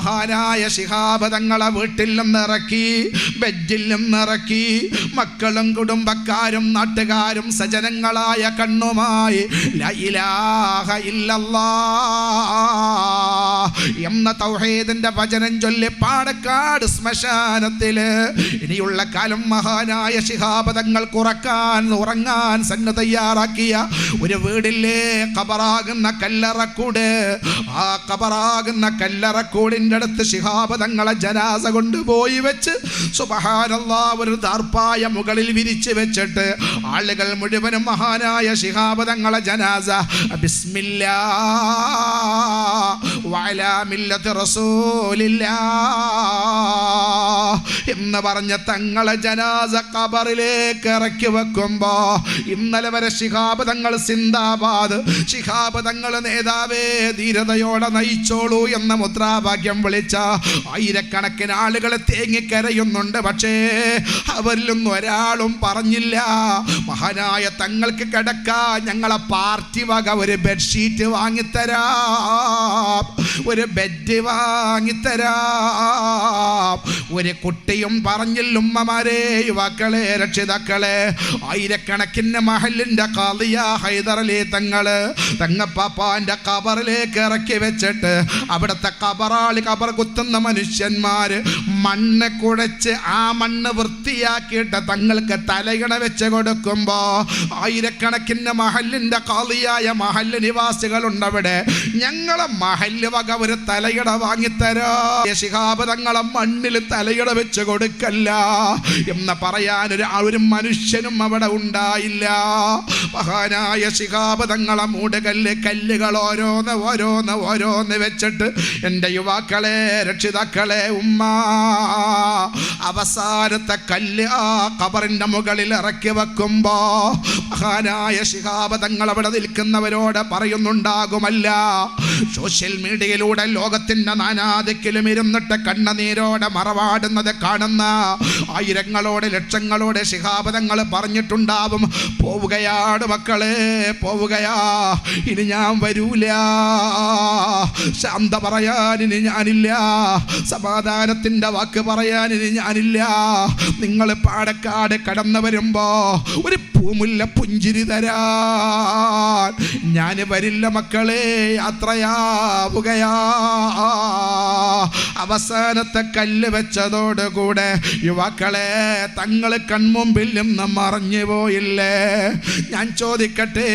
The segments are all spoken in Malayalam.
മഹാനായ ശിഹാബതങ്ങളെ വീട്ടിൽ നിന്നിറക്കി ബെഡിൽ നിന്നിറക്കി മക്കളും കുടുംബക്കാരും നാട്ടുകാരും സജനങ്ങളായ കണ്ണുമായി ലൈലാഹ ഇല്ലല്ലാ എന്ന തൗഹീദിന്റെ വചനം ചൊല്ലി പാടക്കാട് ശ്മശാനത്തിൽ ഇനിയുള്ള കാലം മഹാനായ ശിഹാബതങ്ങൾ കുറയ്ക്കാൻ ഉറങ്ങാൻ സന്ന തയ്യാറാക്കിയ ഒരു വീടില്ലേ? കബറാകുന്ന കല്ലറക്കൂട്. ആ കബറാകുന്ന കല്ലറക്കൂടിന്റെ അടുത്ത് ശിഹാപദങ്ങളെ ജനാസ കൊണ്ടുപോയി വെച്ച് സുബഹാനല്ലാ ഒരു ദാർപ്പായ മുകളിൽ വിരിച്ച് വെച്ചിട്ട് ആളുകൾ മുഴുവനും മഹാനായ ശിഹാപദങ്ങളെ ജനാസ ബിസ്മില്ലാ വഅലാ മില്ലത്തി റസൂലില്ലാ എന്ന് പറഞ്ഞ തങ്ങളെ ജനാസ കബറിലേക്ക് ഇറക്കി വെക്കുമ്പോ ഇന്നലെ വരെ ശിഹാബ് തങ്ങൾ സിന്ദാബാദ് ശിഹാബ് നേതാവേ ധീരതയോടെ നയിച്ചോളൂ എന്ന മുദ്രാവാക്യം വിളിച്ച ആയിരക്കണക്കിന് ആളുകൾ തേങ്ങിക്കരയുന്നുണ്ട്. പക്ഷേ അവരിലൊന്നും ഒരാളും പറഞ്ഞില്ല. മഹാനായ തങ്ങൾക്ക് കിടക്കാൻ ഞങ്ങളെ പാർട്ടി വക ഒരു ബെഡ്ഷീറ്റ് വാങ്ങിത്തരാം. ഒരു ബെഡ് വാങ്ങിത്തരാം. ഒരു കുട്ടിയും പറഞ്ഞില്ല ഉമ്മമാരെ യുവാക്കളെ രക്ഷിതാക്കളെ. ആയിരക്കണക്കിന് മഹലിന്റെ കാളിയ ഹൈദറലി തങ്ങൾ തങ്ങപ്പാപ്പാന്റെ കബറിലേക്ക് ഇറക്കി വെച്ചിട്ട് അവിടുത്തെ കബറാളി കബർ കുത്തുന്ന മനുഷ്യന്മാര് മണ്ണ് കുഴച്ച് ആ മണ്ണ് വൃത്തിയാക്കിയിട്ട് തങ്ങൾക്ക് തലയിണ വെച്ച് കൊടുക്കുമ്പോ ആയിരക്കണക്കിന് മഹലിന്റെ കാളിയായ മഹൽ നിവാസികളുണ്ട് അവിടെ ഞങ്ങളെ മഹൽ വക ഒരു തലയിട വാങ്ങിത്തരോ. ശിഹാബ് മണ്ണിൽ തലയിട വെച്ച് കൊടുക്കല്ല എന്ന് പറയാൻ ഒരു ഒരു മനുഷ്യനും അവിടെ ഉണ്ടായില്ല. മഹാനായ ശിഹാബ് മൂടുകല്ല് കല്ലുകൾ ഓരോന്ന് ഓരോന്ന് ഓരോന്ന് വെച്ചിട്ട് എന്റെ യുവാക്കളെ രക്ഷിതാക്കളെ ഉമ്മ അവസാനത്തെ കല്ല് ആ കബറിന്റെ മുകളിൽ ഇറക്കി വെക്കുമ്പോ മഹാനായ ശിഹാബ് തങ്ങൾ അവിടെ നിൽക്കുന്നവരോട് പറയുന്നുണ്ടാകുമല്ല. സോഷ്യൽ മീഡിയയിലൂടെ ലോകത്തിന്റെ നാനാദിക്കിലും ഇരുന്നിട്ട് കണ്ണുനീരോടെ മറവാടുന്നത് കാണുന്ന ആയിരങ്ങളോട് ലക്ഷങ്ങളോട് ശിഹാപതങ്ങൾ പറഞ്ഞിട്ടുണ്ടാവും. പോവുകയാണ് മക്കളെ പോവുകയാ. ഇനി ഞാൻ വരൂല. ശാന്ത പറയാൻ ഇനി ഞാനില്ല. സമാധാനത്തിന്റെ വാക്ക് പറയാൻ ഇനി ഞാനില്ല. നിങ്ങൾ പാടക്കാട് കടന്നു വരുമ്പോ ഒരു പൂമുല്ല പുഞ്ചിരി തരാൻ. ഞാൻ വരില്ല മക്കളെ യാത്രയാവുകയാ. അവസാനത്തെ കല്ല് വെച്ചതോടുകൂടെ യുവാക്കളെ തങ്ങൾ കൺമുമ്പിലും നിന്ന് അറിഞ്ഞു പോയില്ലേ? ഞാൻ ചോദിക്കട്ടെ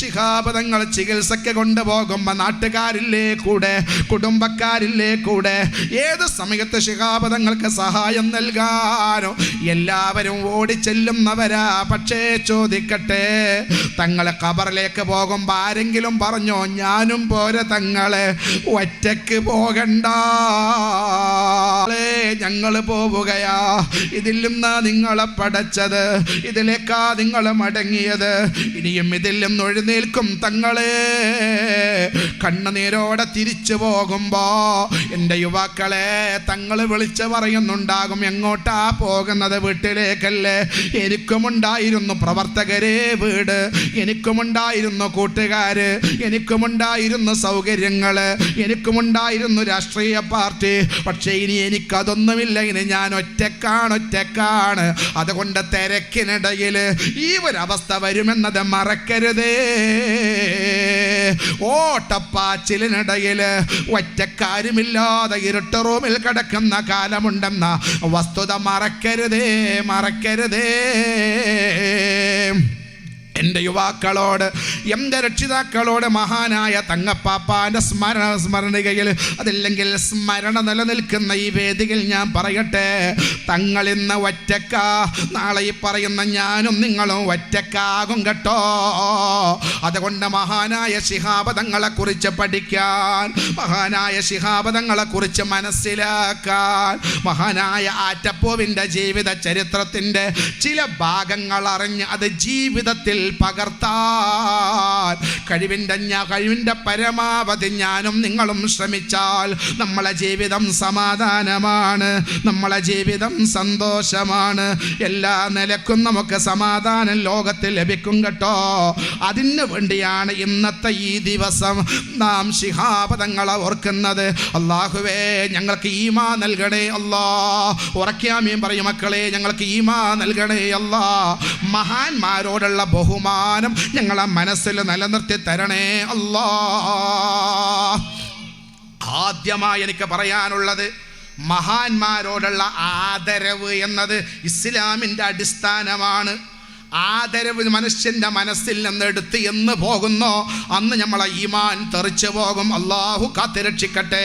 ശിഹാബദങ്ങൾ ചികിത്സയ്ക്ക് കൊണ്ടുപോകുമ്പോ നാട്ടുകാരില്ലേ കൂടെ കുടുംബക്കാരില്ലേ കൂടെ? ഏത് സമയത്ത് ശിഹാബദങ്ങൾക്ക് സഹായം നൽകാനോ? എല്ലാവരും ഓടിച്ചെല്ലുന്നവരാ പക്ഷേ ചോദിക്കട്ടെ തങ്ങളെ ഖബറിലേക്ക് പോകുമ്പോ ആരെങ്കിലും പറഞ്ഞോ ഞാനും പോരെ തങ്ങളെ ഒറ്റയ്ക്ക് പോകണ്ട ഞങ്ങൾ പോവുകയാ. ഇതിൽ നിന്നാ നിങ്ങളെ പടച്ചത്. ഇതിലേക്കാ നിങ്ങൾ മടങ്ങിയത്. ഇനിയും ഇതിൽ നിന്ന് തങ്ങളെ. കണ്ണുനീരോടെ തിരിച്ചു പോകുമ്പോ എന്റെ യുവാക്കളെ തങ്ങൾ വിളിച്ച് പറയുന്നുണ്ടാകും. എങ്ങോട്ടാ പോകുന്നത് വീട്ടിലേക്കല്ലേ? എനിക്കുമുണ്ടായിരുന്നു പ്രവർത്തകരെ വീട്. എനിക്കുമുണ്ടായിരുന്നു കൂട്ടുകാര്. എനിക്കുമുണ്ടായിരുന്നു സൗകര്യങ്ങൾ എനിക്കുമുണ്ടായിരുന്നു രാഷ്ട്രീയ പാർട്ടി. പക്ഷേ ഇനി എനിക്കതൊന്നുമില്ല. ഇനി ഞാൻ ഒറ്റക്കാണ് ഒറ്റക്കാണ് അതുകൊണ്ട് തിരക്കിനിടയിൽ ഈ ഒരു അവസ്ഥ വരുമെന്നത് മറക്കരുതേ. ഓട്ടപ്പാച്ചിലിനിടയിൽ ഒറ്റക്കാരുമില്ലാതെ ഇരുട്ട് റൂമിൽ കിടക്കുന്ന കാലമുണ്ടെന്ന വസ്തുത മറക്കരുതേ മറക്കരുതേ. എന്റെ യുവാക്കളോട് എന്റെ രക്ഷിതാക്കളോട് മഹാനായ തങ്ങപ്പാപ്പാന്റെ സ്മരണ സ്മരണികയിൽ അതില്ലെങ്കിൽ സ്മരണ നിലനിൽക്കുന്ന ഈ വേദിയിൽ ഞാൻ പറയട്ടെ തങ്ങൾ ഇന്ന് ഒറ്റക്ക. നാളെ ഈ പറയുന്ന ഞാനും നിങ്ങളും ഒറ്റക്കാകും കേട്ടോ. അതുകൊണ്ട് മഹാനായ ശിഹാബദങ്ങളെ കുറിച്ച് പഠിക്കാൻ മഹാനായ ശിഹാബദങ്ങളെ കുറിച്ച് മനസ്സിലാക്കാൻ മഹാനായ ആറ്റപ്പൂവിന്റെ ജീവിത ചരിത്രത്തിന്റെ ചില ഭാഗങ്ങൾ അറിഞ്ഞ് അത് ജീവിതത്തിൽ പകർത്താൻ. കഴിവിന്റെ കഴിവിന്റെ പരമാവധി ഞാനും നിങ്ങളും ശ്രമിച്ചാൽ നമ്മളെ ജീവിതം സമാധാനമാണ്. നമ്മളെ ജീവിതം സന്തോഷമാണ്. എല്ലാ നിലക്കും നമുക്ക് സമാധാനം ലോകത്തിൽ ലഭിക്കും കേട്ടോ. അതിന് വേണ്ടിയാണ് ഇന്നത്തെ ഈ ദിവസം നാം ശിഹാപദങ്ങളെ ഓർക്കുന്നത്. അള്ളാഹുവേ ഞങ്ങൾക്ക് ഈമാ നൽകണേ അല്ലാ. ഉറക്കാമീൻ പറയും മക്കളെ ഞങ്ങൾക്ക് ഈമാ നൽകണേ അല്ലാ. മഹാന്മാരോടുള്ള ബഹുമാനം ഞങ്ങളെ മനസ്സിൽ നിലനിർത്തി തരണേ. അല്ലാ. ആദ്യമായി എനിക്ക് പറയാനുള്ളത് മഹാന്മാരോടുള്ള ആദരവ് എന്നത് ഇസ്ലാമിന്റെ അടിസ്ഥാനമാണ്. ആദരവ് മനുഷ്യന്റെ മനസ്സിൽ നിന്ന് എടുത്ത് എന്ന് പോകുന്നോ അന്ന് നമ്മളെ ഈമാൻ തെറിച്ചു പോകും. അള്ളാഹു കാത്തിരക്ഷിക്കട്ടെ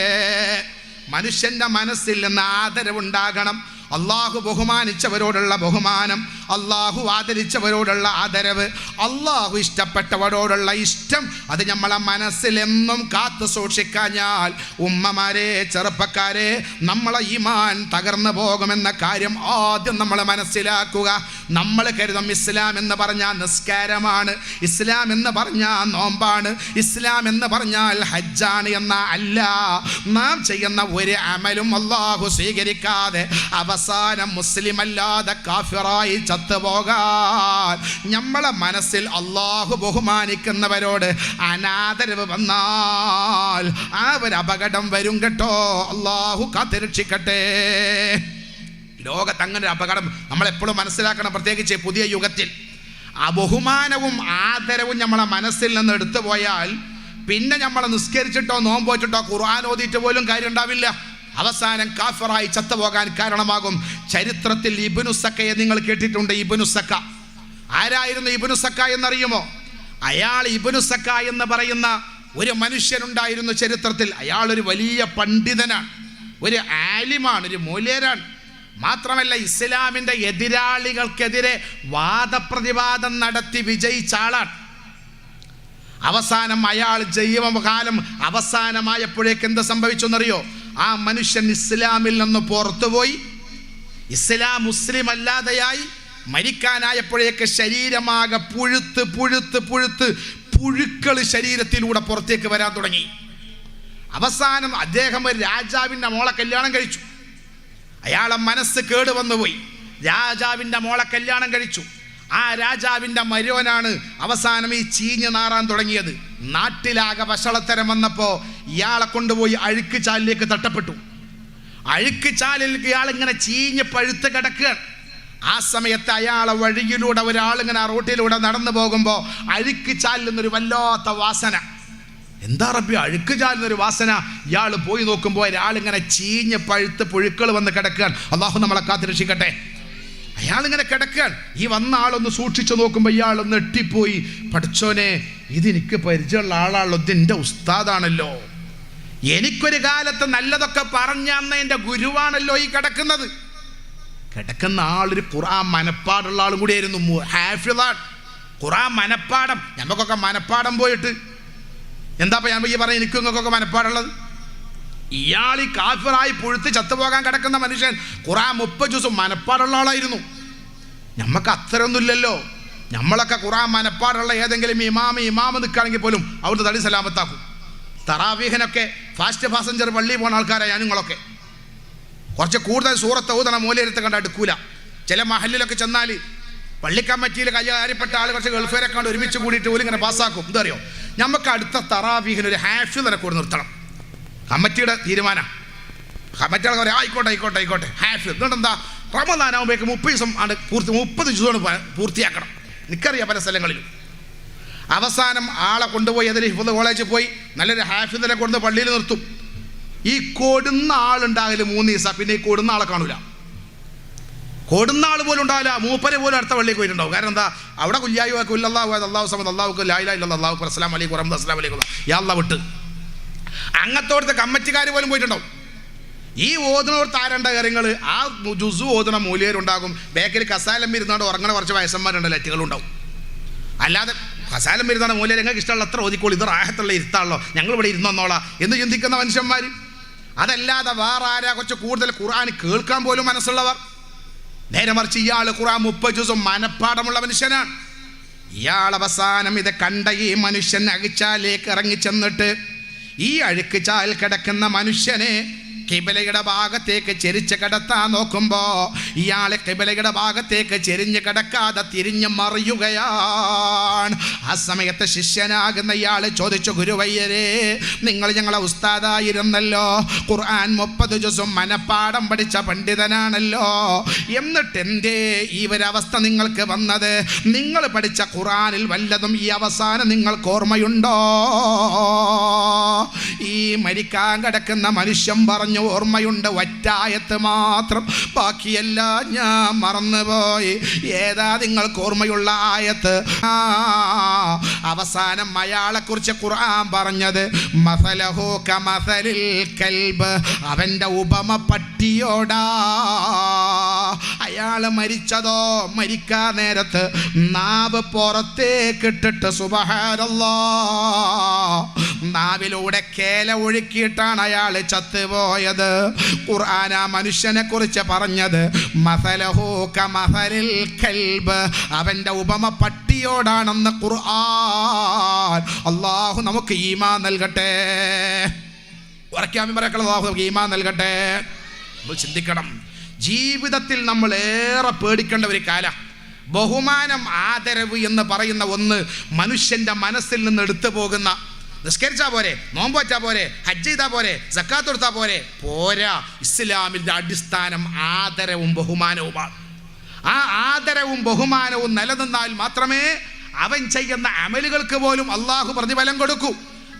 മനുഷ്യന്റെ മനസ്സിൽ നിന്ന് ആദരവുണ്ടാകണം. അള്ളാഹു ബഹുമാനിച്ചവരോടുള്ള ബഹുമാനം. അള്ളാഹു ആദരിച്ചവരോടുള്ള ആദരവ് അള്ളാഹു ഇഷ്ടപ്പെട്ടവരോടുള്ള ഇഷ്ടം. അത് നമ്മളെ മനസ്സിലെന്നും കാത്തു സൂക്ഷിക്കാഞ്ഞാൽ ഉമ്മമാരെ ചെറുപ്പക്കാരെ നമ്മളെ ഈമാൻ തകർന്നു പോകുമെന്ന കാര്യം ആദ്യം നമ്മൾ മനസ്സിലാക്കുക. നമ്മൾ കരുതും ഇസ്ലാം എന്ന് പറഞ്ഞാൽ നിസ്കാരമാണ് ഇസ്ലാം എന്ന് പറഞ്ഞാൽ നോമ്പാണ് ഇസ്ലാം എന്ന് പറഞ്ഞാൽ ഹജ്ജാണ് എന്ന അല്ല. നാം ചെയ്യുന്ന ഒരു അമലും അള്ളാഹു സ്വീകരിക്കാതെ അവസാനം മുസ്ലിം അല്ലാതെ കാഫിറായി ചത്തുപോകാൻ നമ്മളെ മനസ്സിൽ അള്ളാഹു ബഹുമാനിക്കുന്നവരോട് അനാദരവ് വന്നാൽ ആ ഒരു അപകടം വരും കേട്ടോ. അള്ളാഹു കാത്തിരക്ഷിക്കട്ടെ ലോകത്ത് അങ്ങനെ ഒരു അപകടം നമ്മളെപ്പോഴും മനസ്സിലാക്കണം പ്രത്യേകിച്ച് പുതിയ യുഗത്തിൽ. ആ ബഹുമാനവും ആദരവും നമ്മളെ മനസ്സിൽ നിന്ന് എടുത്തു പോയാൽ പിന്നെ നമ്മളെ നിസ്കരിച്ചിട്ടോ നോമ്പോച്ചിട്ടോ ഖുർആൻ ഓതിയിട്ട് പോലും കാര്യം ഉണ്ടാവില്ല അവസാനം കാഫറായി ചത്തുപോകാൻ കാരണമാകും. ചരിത്രത്തിൽ ഇബിനുസക്കയെ നിങ്ങൾ കേട്ടിട്ടുണ്ട് ഇബിനുസക്ക ആരായിരുന്നു ഇബിനുസക്ക എന്നറിയുമോ? അയാൾ ഇബിനുസക്ക എന്ന് പറയുന്ന ഒരു മനുഷ്യനുണ്ടായിരുന്നു ചരിത്രത്തിൽ. അയാൾ ഒരു വലിയ പണ്ഡിതനാണ് ഒരു ആലിമാണ് ഒരു മൂല്യരാണ്. മാത്രമല്ല ഇസ്ലാമിന്റെ എതിരാളികൾക്കെതിരെ വാദപ്രതിവാദം നടത്തി വിജയിച്ച ആളാണ്. അവസാനം അയാൾ ജൈവകാലം അവസാനമായപ്പോഴേക്ക് എന്ത് സംഭവിച്ചെന്നറിയോ? ആ മനുഷ്യൻ ഇസ്ലാമിൽ നിന്ന് പുറത്തുപോയി. ഇസ്ലാം മുസ്ലിം അല്ലാതെയായി മരിക്കാനായപ്പോഴേക്ക് ശരീരമാകെ പുഴുത്ത് പുഴുത്ത് പുഴുത്ത് പുഴുക്കൾ ശരീരത്തിലൂടെ പുറത്തേക്ക് വരാൻ തുടങ്ങി. അവസാനം അദ്ദേഹം ഒരു രാജാവിന്റെ മോളെ കല്യാണം കഴിച്ചു. അയാളെ മനസ്സ് കേട് വന്നുപോയി. രാജാവിന്റെ മോളെ കല്യാണം കഴിച്ചു. ആ രാജാവിന്റെ മരുവനാണ് അവസാനം ഈ ചീഞ്ഞ് നാറാൻ തുടങ്ങിയത്. നാട്ടിലാകെ വഷളത്തരം വന്നപ്പോൾ ഇയാളെ കൊണ്ടുപോയി അഴുക്ക് ചാലിലേക്ക് തട്ടപ്പെട്ടു. അഴുക്ക് ചാലിൽ ഇയാൾ ഇങ്ങനെ ചീഞ്ഞ് പഴുത്ത് കിടക്കുകയാണ്. ആ സമയത്ത് അയാളെ വഴിയിലൂടെ ഒരാളിങ്ങനെ ആ റോട്ടിലൂടെ നടന്നു പോകുമ്പോൾ അഴുക്ക് ചാലിൽ നിന്നൊരു വല്ലാത്ത വാസന. എന്താ റബ്ബി അഴുക്ക് ചാലുന്നൊരു വാസന? ഇയാൾ പോയി നോക്കുമ്പോൾ ഒരാളിങ്ങനെ ചീഞ്ഞ് പഴുത്ത് പുഴുക്കൾ വന്ന് കിടക്കുകയാണ്. അള്ളാഹു നമ്മളെ കാത്തിരക്ഷിക്കട്ടെ. അയാളിങ്ങനെ കിടക്കുകയാണ്. ഈ വന്ന ആളൊന്ന് സൂക്ഷിച്ചു നോക്കുമ്പോൾ ഇയാൾ എട്ടിപ്പോയി. പഠിച്ചോനെ ഇതെനിക്ക് പരിചയമുള്ള ആളാണല്ലോ ഇത് എന്റെ ഉസ്താദാണല്ലോ. എനിക്കൊരു കാലത്ത് നല്ലതൊക്കെ പറഞ്ഞ അന്ന് എന്റെ ഗുരുവാണല്ലോ ഈ കിടക്കുന്നത്. കിടക്കുന്ന ആളൊരു ഖുറാൻ മനപ്പാടുള്ള ആളും കൂടിയായിരുന്നു ആയിരുന്നു ഖുറാൻ മനപ്പാടം. നമുക്കൊക്കെ മനപ്പാടം പോയിട്ട്. എന്താ ഞാൻ ഈ പറഞ്ഞ എനിക്കും നിങ്ങൾക്കൊക്കെ മനപ്പാടുള്ളത്? ഇയാൾ ഈ കാഫിറായി പുഴുത്ത് ചത്തുപോകാൻ കിടക്കുന്ന മനുഷ്യൻ ഖുറാൻ മുപ്പത് ദിവസം മനപ്പാടുള്ള ആളായിരുന്നു. നമുക്ക് അത്രയൊന്നുമില്ലല്ലോ നമ്മളൊക്കെ ഖുറാൻ മനപ്പാടുള്ള ഏതെങ്കിലും ഇമാമ ഇമാമ നിൽക്കുകയാണെങ്കിൽ പോലും അവിടുത്തെ തടി സലാമത്താക്കും. തറാവീഹനൊക്കെ ഫാസ്റ്റ് പാസഞ്ചർ പള്ളി പോകുന്ന ആൾക്കാരാണ് ഞാൻ നിങ്ങളൊക്കെ കുറച്ച് കൂടുതൽ സൂറത്ത് ഊതണ മൂലയിരുത്ത കണ്ട് അടുക്കൂല ചില മഹലിലൊക്കെ ചെന്നാൽ പള്ളിക്കമ്മറ്റിയിൽ കയ്യാരിപ്പെട്ട ആൾ കുറച്ച് ഗൾഫേരെ കണ്ട് ഒരുമിച്ച് കൂടിയിട്ട് പോലും ഇങ്ങനെ പാസ്സാക്കും എന്തറിയോ നമുക്ക് അടുത്ത തറാവീഹിന് ഒരു തന്നെ കൂടെ നിർത്തണം. കമ്മിറ്റിയുടെ തീരുമാനം. കമ്മിറ്റികളെ പറയാം ആയിക്കോട്ടെ ആയിക്കോട്ടെ ആയിക്കോട്ടെ ഹാഫിൽ എന്നിട്ട് എന്താ? റമദാനാകുമ്പോഴേക്ക് മുപ്പത് ദിവസം ആണ് പൂർത്തി മുപ്പത് ദിവസമാണ് പൂർത്തിയാക്കണം. എനിക്കറിയാം പല സ്ഥലങ്ങളിലും. അവസാനം ആളെ കൊണ്ടുപോയി അതിൽ ഹിഫുദ് കോളേജിൽ പോയി നല്ലൊരു ഹാഫിദിനെ കൊണ്ട് പള്ളിയിൽ നിർത്തും. ഈ കൊടുന്ന ആളുണ്ടാകില്ല മൂന്ന് ദിവസം പിന്നെ ഈ കൊടുന്ന ആളെ കാണൂല. കൊടുന്ന ആൾ പോലും ഉണ്ടാവില്ല. മൂപ്പരെ പോലും അടുത്ത പള്ളിയിൽ പോയിട്ടുണ്ടാവും. കാരണം എന്താ? അവിടെ കുല്യായി കുല്ലാഹു അള്ളാഹു സമദ് അള്ളാഹുക്ക് ലായില ഇല്ല അള്ളാഹു അസ്ലാം അലൈക്കും റഹ്മദ് അസ്ലാം അലൈക്കും. യാ അള്ളാഹ് വിട്ട്. അങ്ങത്തോടത്തെ കമ്മറ്റിക്കാർ പോലും പോയിട്ടുണ്ടാവും. ഈ ഓതുന്നോർത്ത് താരണ്ട കാര്യങ്ങൾ ആ ജുസു ഓതുന്ന മൂല്യരുണ്ടാകും ബേക്കറി കസാലം ഇരുന്നാണ്ട് ഉറങ്ങണ കുറച്ച് വയസ്സന്മാരുണ്ട് ലറ്റുകളുണ്ടാവും. അല്ലാതെ കസാലം വരുന്നതാണ് മൂല ഞങ്ങൾക്ക് ഇഷ്ടമുള്ള അത്ര ഓതിക്കോളൂ. ഇത് റാഹത്തുള്ള ഇരുത്താണല്ലോ. ഞങ്ങൾ ഇവിടെ ഇരുന്നോളാം എന്ന് ചിന്തിക്കുന്ന മനുഷ്യന്മാർ അതല്ലാതെ വേറെ ആരാ കുറച്ച് കൂടുതൽ ഖുർആൻ കേൾക്കാൻ പോലും മനസ്സുള്ളവർ? നേരെ മറിച്ച് ഇയാൾ ഖുർആൻ മുപ്പത് ദിവസം മനഃപ്പാടമുള്ള മനുഷ്യനാണ്. ഇയാൾ അവസാനം ഇത് കണ്ട ഈ മനുഷ്യൻ അകിച്ചാലേക്ക് ഇറങ്ങിച്ചെന്നിട്ട് ഈ അഴുക്ക് ചാൽ കിടക്കുന്ന മനുഷ്യനെ കിബിലയുടെ ഭാഗത്തേക്ക് ചെരിച്ച് കിടത്താൻ നോക്കുമ്പോ ഇയാളെ കിബിലയുടെ ഭാഗത്തേക്ക് ചെരിഞ്ഞ് കിടക്കാതെ തിരിഞ്ഞ് മറിയുകയാണ്. ആ സമയത്ത് ശിഷ്യനാകുന്ന ഇയാൾ ചോദിച്ചു ഗുരുവയ്യരെ നിങ്ങൾ ഞങ്ങളെ ഉസ്താദായിരുന്നല്ലോ. ഖുർആൻ മുപ്പത് ദിവസം മനപ്പാടം പഠിച്ച പണ്ഡിതനാണല്ലോ. എന്നിട്ട് എന്തേ ഈ ഒരവസ്ഥ നിങ്ങൾക്ക് വന്നത്? നിങ്ങൾ പഠിച്ച ഖുർആനിൽ വല്ലതും ഈ അവസാനം നിങ്ങൾക്ക് ഓർമ്മയുണ്ടോ? ഈ മരിക്കാൻ കിടക്കുന്ന മനുഷ്യൻ പറഞ്ഞു ഓർമ്മയുണ്ട് ഒറ്റായത്ത് മാത്രം. ബാക്കിയെല്ലാം ഞാൻ മറന്നുപോയി. ഏതാ നിങ്ങൾക്ക് ഓർമ്മയുള്ള ആയത്ത്? അവസാനം അയാളെക്കുറിച്ച് ഖുർആൻ പറഞ്ഞത് മസലഹു കമസലിൽ കൽബ് അവന്റെ ഉപമ പട്ടിയോടാ. അയാൾ മരിച്ചതോ? മരിക്കാ നേരത്ത് നാവ് പുറത്തേക്കിട്ടിട്ട് സുബഹാരല്ലോ നാവിലൂടെ കേല ഒഴുക്കിയിട്ടാണ് അയാൾ ചത്തുപോയത്. ഖുർആൻ ആ മനുഷ്യനെ കുറിച്ച് പറഞ്ഞത് മസലഹു കമസലിൽ കൽബ്. അവന്റെ ഉപമ പട്ടിയോടാണെന്ന് ഖുർആൻ. അള്ളാഹു നമുക്ക് ഈമാ നൽകട്ടെ. ഉറക്കാമി പറയക്കൾ അള്ളാഹു നമുക്ക് ഈമാ നൽകട്ടെ. നമ്മൾ ചിന്തിക്കണം ജീവിതത്തിൽ നമ്മൾ ഏറെ പേടിക്കേണ്ട ഒരു കാലം. ബഹുമാനം ആദരവ് എന്ന് പറയുന്ന ഒന്ന് മനുഷ്യന്റെ മനസ്സിൽ നിന്ന് എടുത്തു പോകുന്ന നിസ്കരിച്ചാ പോരെ നോമ്പോറ്റാ പോരെ ഹജ്ജ് ചെയ്താ പോരെ സക്കാത്ത് കൊടുത്താ പോരെ പോരാ. ഇസ്ലാമിന്റെ അടിസ്ഥാനം ആദരവും ബഹുമാനവുമാണ്. ആ ആദരവും ബഹുമാനവും നിലനിന്നാൽ മാത്രമേ അവൻ ചെയ്യുന്ന അമലുകൾക്ക് പോലും അള്ളാഹു പ്രതിഫലം കൊടുക്കൂ.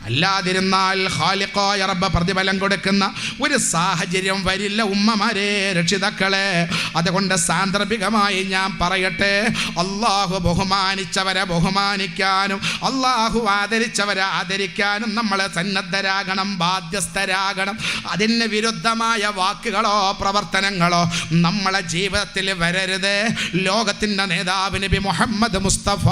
അല്ലാതിരുന്നാൽ ഹാലിക്കോയ റബ്ബ പ്രതിഫലം കൊടുക്കുന്ന ഒരു സാഹചര്യം വരില്ല ഉമ്മമാരെ രക്ഷിതാക്കളെ. അതുകൊണ്ട് സാന്ദർഭികമായി ഞാൻ പറയട്ടെ അള്ളാഹു ബഹുമാനിച്ചവരെ ബഹുമാനിക്കാനും അള്ളാഹു ആദരിച്ചവരെ ആദരിക്കാനും നമ്മൾ സന്നദ്ധരാകണം ബാധ്യസ്ഥരാകണം. അതിന് വിരുദ്ധമായ വാക്കുകളോ പ്രവർത്തനങ്ങളോ നമ്മളെ ജീവിതത്തിൽ വരരുത്. ലോകത്തിന്റെ നേതാവ് നബി മുഹമ്മദ് മുസ്തഫ.